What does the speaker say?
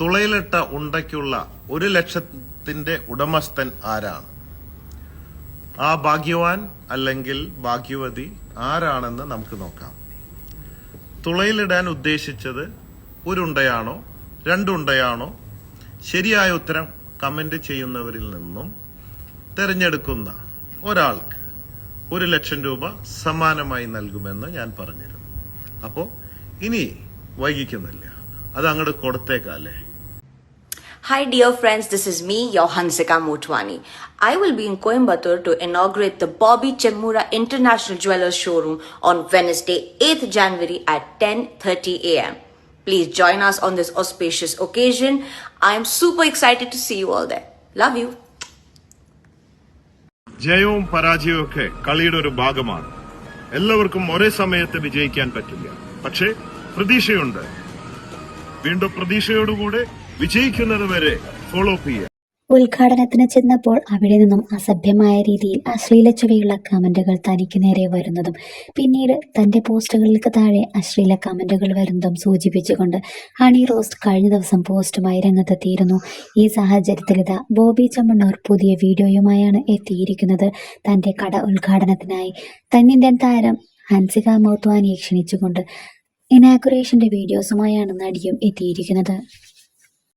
തുളയിലിട്ട ഉണ്ടയ്ക്കുള്ള ഒരു ലക്ഷത്തിന്റെ ഉടമസ്ഥൻ ആരാണ്? ആ ഭാഗ്യവാൻ അല്ലെങ്കിൽ ഭാഗ്യവതി ആരാണെന്ന് നമുക്ക് നോക്കാം. തുളയിലിടാൻ ഉദ്ദേശിച്ചത് ഒരുണ്ടയാണോ രണ്ടുണ്ടയാണോ? ശരിയായ ഉത്തരം കമന്റ് ചെയ്യുന്നവരിൽ നിന്നും തിരഞ്ഞെടുക്കുന്ന ഒരാൾക്ക് ഒരു ലക്ഷം രൂപ സമ്മാനമായി നൽകുമെന്ന് ഞാൻ പറഞ്ഞിരുന്നു. അപ്പോൾ ഇനി വൈകിക്കുന്നില്ല. അത് അങ്ങോട്ട് കൊടുത്തേക്കല്ലേ Hi, dear friends, this is me, your Hansika Motwani. I will be in Coimbatore to inaugurate the Bobby Chemura International Jewelers Showroom on Wednesday, 8th January at 10:30 a.m. Please join us on this auspicious occasion. I am super excited to see you all there. Love you. ജയവും പരാജയവും ഒക്കെ കളിയുടെ ഒരു ഭാഗമാണ് എല്ലാവർക്കും ഒരേ സമയത്ത് വിജയിക്കാൻ പറ്റില്ല പക്ഷേ പ്രതീക്ഷയുണ്ട് വീണ്ടും പ്രതീക്ഷയോടുകൂടെ വിജയിക്കുന്നത് വരെ ഫോളോ ചെയ്യുക ഉദ്ഘാടനത്തിന് ചെന്നപ്പോൾ അവിടെ നിന്നും അസഭ്യമായ രീതിയിൽ അശ്ലീല ചുവയുള്ള കമന്റുകൾ തനിക്ക് നേരെ വരുന്നതും പിന്നീട് തന്റെ പോസ്റ്റുകൾക്ക് താഴെ അശ്ലീല കമന്റുകൾ വരുന്നതും സൂചിപ്പിച്ചുകൊണ്ട് ഹണി റോസ്റ്റ് കഴിഞ്ഞ ദിവസം പോസ്റ്റുമായി രംഗത്തെത്തിയിരുന്നു. ഈ സാഹചര്യത്തിൽ ഇതാ ബോബി ചമ്മണ്ണൂർ പുതിയ വീഡിയോയുമായാണ് എത്തിയിരിക്കുന്നത്. തന്റെ കട ഉദ്ഘാടനത്തിനായി തെന്നിന്ത്യൻ താരം ഹൻസിക മോത്വാനിയെ ക്ഷണിച്ചുകൊണ്ട് ഇനാഗുറേഷന്റെ വീഡിയോസുമായാണ് നടിയും എത്തിയിരിക്കുന്നത്.